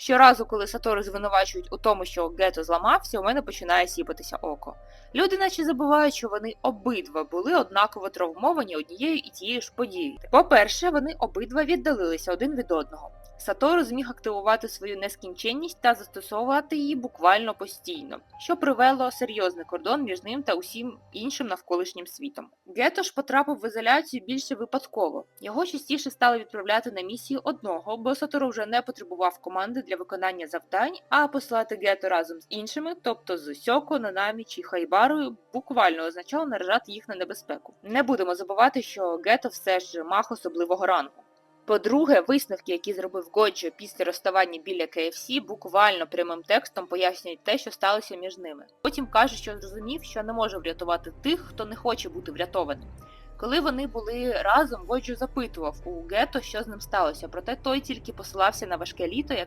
Щоразу, коли Сатори звинувачують у тому, що Гето зламався, у мене починає сіпатися око. Люди наче забувають, що вони обидва були однаково травмовані однією і тією ж подією. По-перше, вони обидва віддалилися один від одного. Сатору зміг активувати свою нескінченність та застосовувати її буквально постійно, що привело серйозний кордон між ним та усім іншим навколишнім світом. Гето ж потрапив в ізоляцію більше випадково. Його частіше стали відправляти на місії одного, бо Сатору вже не потребував команди для виконання завдань, а посилати Гето разом з іншими, тобто з Сьоко, Нанамі чи Хайбарою, буквально означало наражати їх на небезпеку. Не будемо забувати, що Гето все ж мах особливого рангу. По-друге, висновки, які зробив Годжо після розставання біля KFC, буквально прямим текстом пояснюють те, що сталося між ними. Потім каже, що зрозумів, що не може врятувати тих, хто не хоче бути врятованим. Коли вони були разом, Годжо запитував у Гето, що з ним сталося, проте той тільки посилався на важке літо,